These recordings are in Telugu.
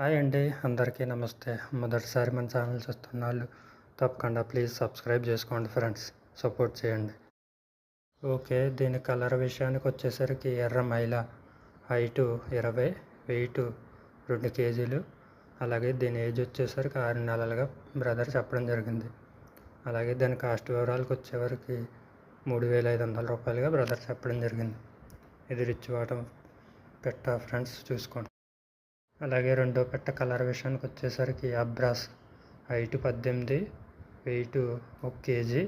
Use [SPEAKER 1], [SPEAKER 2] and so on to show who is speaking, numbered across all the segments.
[SPEAKER 1] హాయ్ అండి అందరికీ నమస్తే. మొదటిసారి మన ఛానల్ చూస్తున్న వాళ్ళు తప్పకుండా ప్లీజ్ సబ్స్క్రైబ్ చేసుకోండి ఫ్రెండ్స్. సపోర్ట్ చేయండి. ఓకే దీని కలర్ విషయానికి వచ్చేసరికి ఎర్ర మైల హైటు ఇరవై వెయిట్ రెండు కేజీలు. అలాగే దీని ఏజ్ వచ్చేసరికి ఆరు నెలలుగా బ్రదర్ చెప్పడం జరిగింది. అలాగే దాని కాస్ట్ వివరాలకు వచ్చేవరకు మూడు వేల ఐదు వందల రూపాయలుగా బ్రదర్ చెప్పడం జరిగింది. ఇది రిచ్ వాటం పెట్ట ఫ్రెండ్స్ చూసుకోండి. అలాగే రెండో పెట్ట కలర్ విషయానికి వచ్చేసరికి అబ్రాస్ హైట్ పద్దెనిమిది వెయిట్ ఒక కేజీ.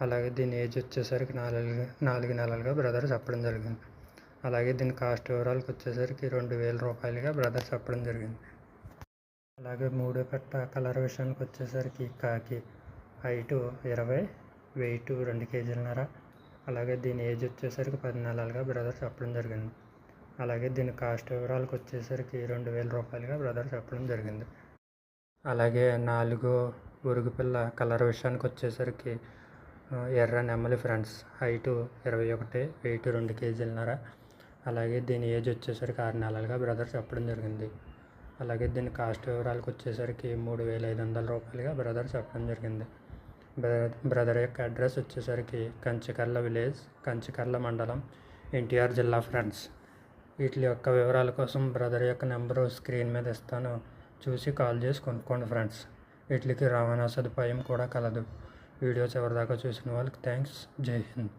[SPEAKER 1] అలాగే దీని ఏజ్ వచ్చేసరికి నాలుగు నాలుగు నెలలుగా బ్రదర్ చెప్పడం జరిగింది. అలాగే దీని కాస్ట్ వివరాలకు వచ్చేసరికి రెండు వేల రూపాయలుగా బ్రదర్ చెప్పడం జరిగింది. అలాగే మూడో పెట్ట కలర్ విషయానికి వచ్చేసరికి కాకి హైటు ఇరవై వెయిట్ రెండు కేజీలన్నర. అలాగే దీని ఏజ్ వచ్చేసరికి పది నెలలుగా బ్రదర్ చెప్పడం జరిగింది. అలాగే దీని కాస్ట్ వివరాలకు వచ్చేసరికి రెండు వేల రూపాయలుగా బ్రదర్ చెప్పడం జరిగింది. అలాగే నాలుగో ఉరుగు పిల్ల కలర్ విషయానికి వచ్చేసరికి ఎర్ర నెమ్మలి ఫ్రెండ్స్ హైటు ఇరవై ఒకటి వెయిట్ రెండు కేజీలన్నర అలాగే దీని ఏజ్ వచ్చేసరికి ఆరు నెలలుగా బ్రదర్ చెప్పడం జరిగింది. అలాగే దీని కాస్ట్ వివరాలకు వచ్చేసరికి మూడు వేల ఐదు వందల రూపాయలుగా బ్రదర్ చెప్పడం జరిగింది. బ్ర- బ్రదర్ యొక్క అడ్రస్ వచ్చేసరికి కంచికర్ల విలేజ్ కంచికర్ల మండలం ఎన్టీఆర్ జిల్లా ఫ్రెండ్స్. వీటి యొక్క వివరాల కోసం బ్రదర్ యొక్క నెంబరు స్క్రీన్ మీద ఇస్తాను. చూసి కాల్ చేసి కొనుక్కోండి ఫ్రెండ్స్. వీటికి రవాణా సదుపాయం కూడా కలదు. వీడియో చివరిదాకా చూసిన వాళ్ళకి థ్యాంక్స్ జై హింద్.